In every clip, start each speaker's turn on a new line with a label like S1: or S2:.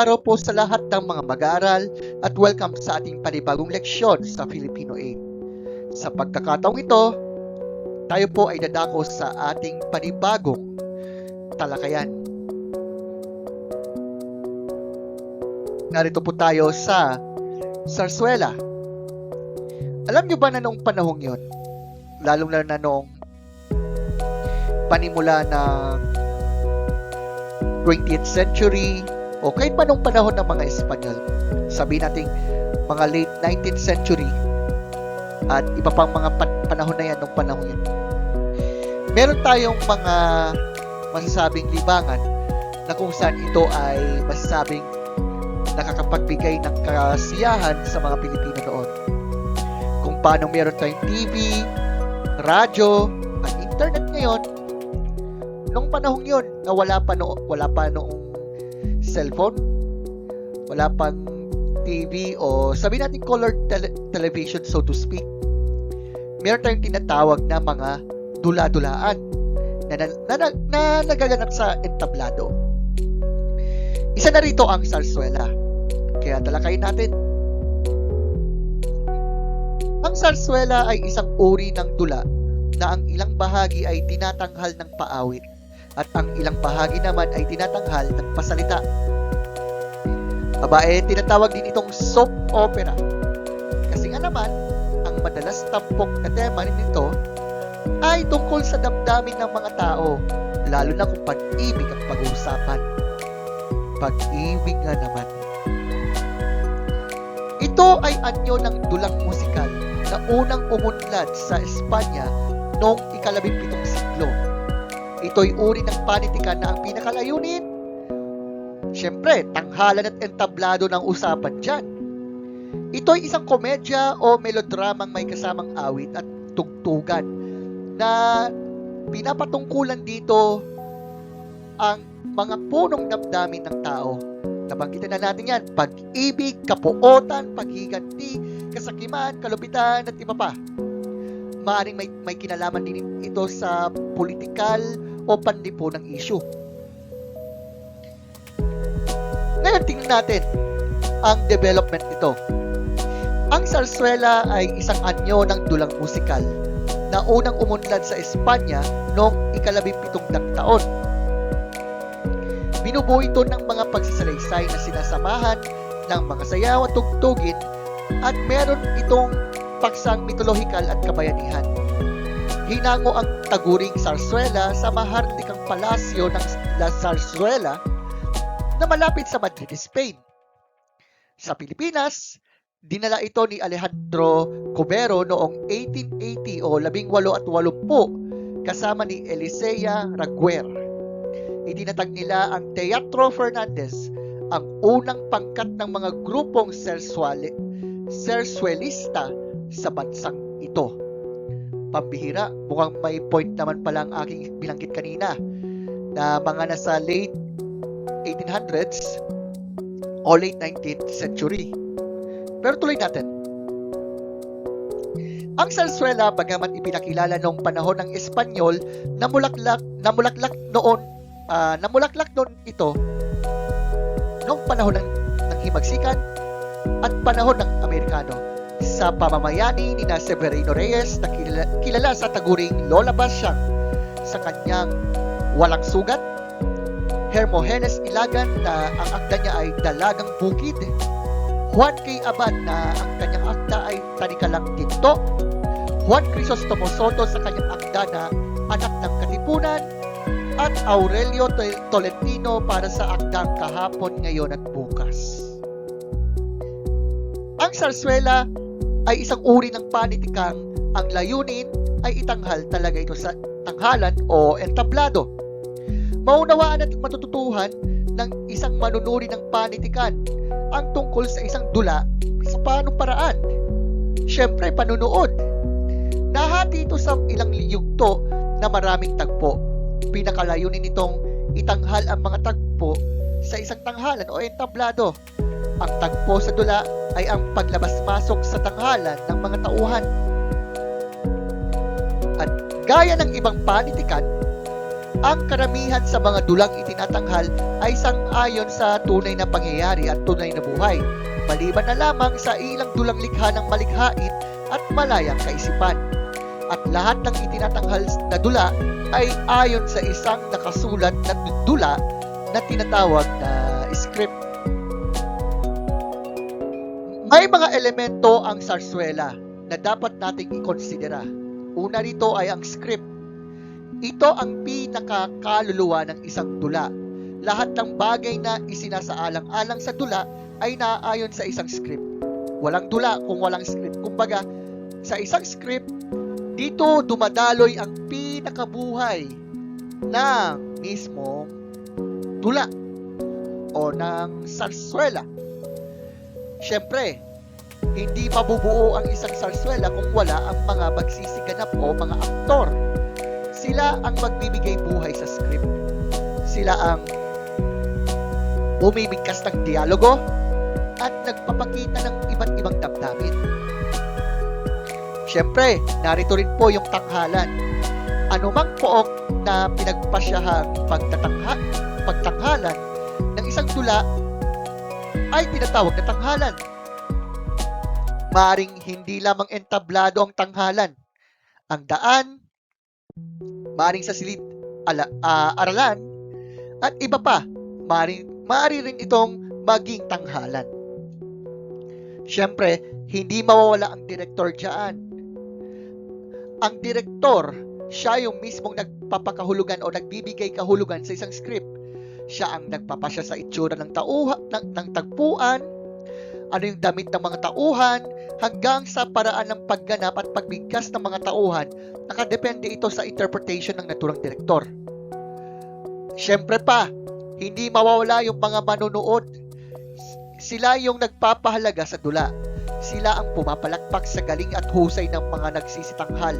S1: araw po sa lahat ng mga mag-aaral at welcome sa ating panibagong leksyon sa Filipino 8. Sa pagkakataong ito, tayo po ay dadako sa ating panibagong talakayan. Narito po tayo sa Sarsuela. Alam niyo ba na noong panahong yon, lalong lalo na noong panimula ng 20th century o kahit pa nung panahon ng mga Espanyol. Sabihin natin mga late 19th century at iba pang mga pan- panahon na yan nung panahon yun. Meron tayong mga masasabing libangan na kung saan ito ay masasabing nakakapagbigay ng kasiyahan sa mga Pilipino noon. Kung paano meron tayong TV, radyo, at internet ngayon, nung panahong yon na wala pa no wala pa noong cellphone, wala pang TV o sabi natin color tele- television so to speak. Meron tayong tinatawag na mga dula-dulaan na, na, na, na, na nagaganap sa entablado. Isa na rito ang sarsuela. Kaya talakayin natin. Ang sarsuela ay isang uri ng dula na ang ilang bahagi ay tinatanghal ng paawit at ang ilang bahagi naman ay tinatanghal ng pasalita. Aba eh, tinatawag din itong soap opera. Kasi nga naman, ang madalas tampok na tema nito ay tungkol sa damdamin ng mga tao, lalo na kung pag-ibig ang pag-uusapan. Pag-ibig nga naman. Ito ay anyo ng dulang musikal na unang umunlad sa Espanya noong ikalabimpitong siglo Ito'y uri ng panitikan na ang pinakalayunin. Siyempre, tanghalan at entablado ng usapan dyan. Ito'y isang komedya o melodramang may kasamang awit at tugtugan na pinapatungkulan dito ang mga punong damdamin ng tao. Nabanggitan na natin yan, pag-ibig, kapuotan, paghiganti, kasakiman, kalupitan, at iba pa. Maaring may, may kinalaman din ito sa politikal o panlipo ng issue. Ngayon, tingnan natin ang development nito. Ang sarsuela ay isang anyo ng dulang musikal na unang umunlad sa Espanya noong ikalabimpitong taon. Binubuo ito ng mga pagsasalaysay na sinasamahan ng mga sayaw at tugtugin at meron itong paksang mitolohikal at kabayanihan hinango ang taguring Sarsuela sa maharlikang palasyo ng La Sarsuela na malapit sa Madrid, Spain. Sa Pilipinas, dinala ito ni Alejandro Cubero noong 1880 o 1880 kasama ni Elisea Raguer. Idinatag nila ang Teatro Fernandez, ang unang pangkat ng mga grupong sersuale, sersuelista sa bansang ito pambihira. Mukhang may point naman pala ang aking binanggit kanina na mga nasa late 1800s o late 19th century. Pero tuloy natin. Ang sarsuela, bagamat ipinakilala noong panahon ng Espanyol, namulaklak, namulaklak noon, uh, namulaklak noon ito noong panahon ng, ng himagsikan at panahon ng Amerikano sa pamamayani ni na Severino Reyes na kilala, kilala sa taguring Lola Basyang sa kanyang Walang Sugat, Hermogenes Ilagan na ang akda niya ay Dalagang Bukid, Juan K. Abad na ang kanyang akda ay Tanikalang Tinto, Juan Crisostomo Soto sa kanyang akda na Anak ng Katipunan, at Aurelio Tolentino para sa akdang kahapon, ngayon at bukas. Ang sarsuela ay isang uri ng panitikang ang layunin ay itanghal talaga ito sa tanghalan o entablado. Maunawaan at matututuhan ng isang manunuri ng panitikan ang tungkol sa isang dula sa paanong paraan. Siyempre, panunood. Nahati ito sa ilang liyugto na maraming tagpo. Pinakalayunin nitong itanghal ang mga tagpo sa isang tanghalan o entablado. Ang tagpo sa dula ay ang paglabas-masok sa tanghalan ng mga tauhan. At gaya ng ibang panitikan, ang karamihan sa mga dulang itinatanghal ay sang-ayon sa tunay na pangyayari at tunay na buhay, maliban na lamang sa ilang dulang likha ng malikhain at malayang kaisipan. At lahat ng itinatanghal na dula ay ayon sa isang nakasulat na dula na tinatawag na script. May mga elemento ang sarswela na dapat nating ikonsidera. Una rito ay ang script. Ito ang pinakakaluluwa ng isang dula. Lahat ng bagay na isinasaalang-alang sa dula ay naaayon sa isang script. Walang dula kung walang script. Kumbaga, sa isang script, dito dumadaloy ang pinakabuhay ng mismong dula o ng sarswela. Siyempre, hindi mabubuo ang isang sarswela kung wala ang mga magsisiganap o mga aktor. Sila ang magbibigay buhay sa script. Sila ang bumibigkas ng dialogo at nagpapakita ng iba't ibang damdamin. Siyempre, narito rin po yung tanghalan. Anumang pook na pinagpasyahang pagtatangha, pagtanghalan ng isang tula ay tinatawag na tanghalan. Maaring hindi lamang entablado ang tanghalan. Ang daan, maaring sa silid ala, ah, aralan, at iba pa, maaring, maaari rin itong maging tanghalan. Siyempre, hindi mawawala ang direktor dyan. Ang direktor, siya yung mismong nagpapakahulugan o nagbibigay kahulugan sa isang script. Siya ang nagpapasya sa itsura ng tauha, ng, ng tagpuan, ano yung damit ng mga tauhan, hanggang sa paraan ng pagganap at pagbigkas ng mga tauhan, nakadepende ito sa interpretation ng naturang direktor. Siyempre pa, hindi mawawala yung mga manonood. Sila yung nagpapahalaga sa dula. Sila ang pumapalakpak sa galing at husay ng mga nagsisitanghal.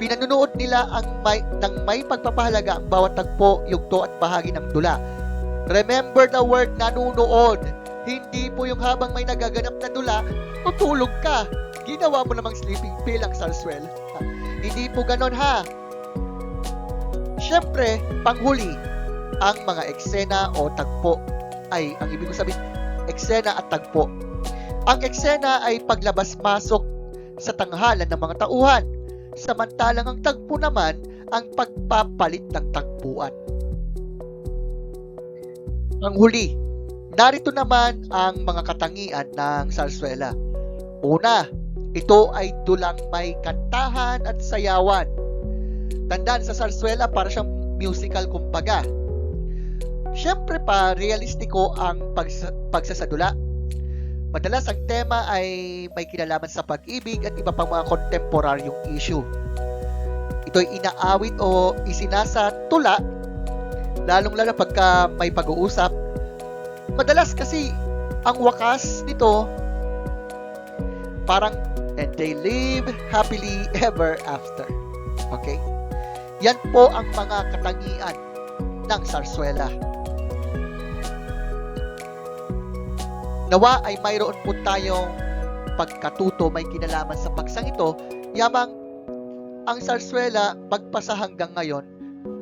S1: Pinanunood nila ang may, ng may pagpapahalaga ang bawat tagpo, yugto at bahagi ng dula. Remember the word nanunood. Hindi po yung habang may nagaganap na dula, tutulog ka. Ginawa mo namang sleeping pill ang sarswell. Hindi po ganon ha. Siyempre, panghuli, ang mga eksena o tagpo ay, ang ibig ko sabihin, eksena at tagpo. Ang eksena ay paglabas-masok sa tanghalan ng mga tauhan, samantalang ang tagpo naman ang pagpapalit ng tagpuan. Ang huli, narito naman ang mga katangian ng sarswela. Una, ito ay dulang may kantahan at sayawan. Tandaan sa sarswela para siyang musical kumbaga. Siyempre pa, realistiko ang pagsa- pagsasadula. Madalas ang tema ay may kinalaman sa pag-ibig at iba pang mga kontemporaryong issue. Ito'y inaawit o isinasa tula, lalong-lalo pagka may pag-uusap. Madalas kasi ang wakas nito parang and they live happily ever after. Okay? Yan po ang mga katangian ng sarswela. Nawa ay mayroon po tayong pagkatuto may kinalaman sa paksang ito, yamang ang sarswela magpasa hanggang ngayon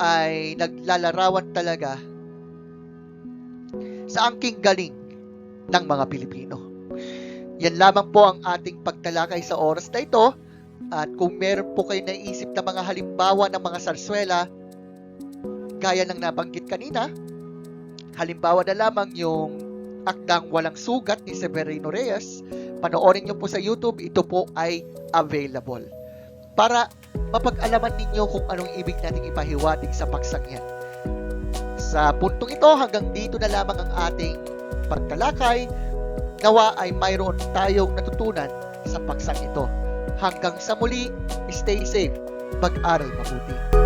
S1: ay naglalarawan talaga sa angking galing ng mga Pilipino. Yan lamang po ang ating pagtalakay sa oras na ito. At kung meron po kayo naisip na mga halimbawa ng mga sarswela, gaya ng nabanggit kanina, halimbawa na lamang yung akdang walang sugat ni Severino Reyes, panoorin nyo po sa YouTube, ito po ay available. Para mapag-alaman ninyo kung anong ibig nating ipahiwatig sa paksang yan. Sa puntong ito, hanggang dito na lamang ang ating pagtalakay. Nawa ay mayroon tayong natutunan sa paksang ito. Hanggang sa muli, stay safe, mag-aral mabuti.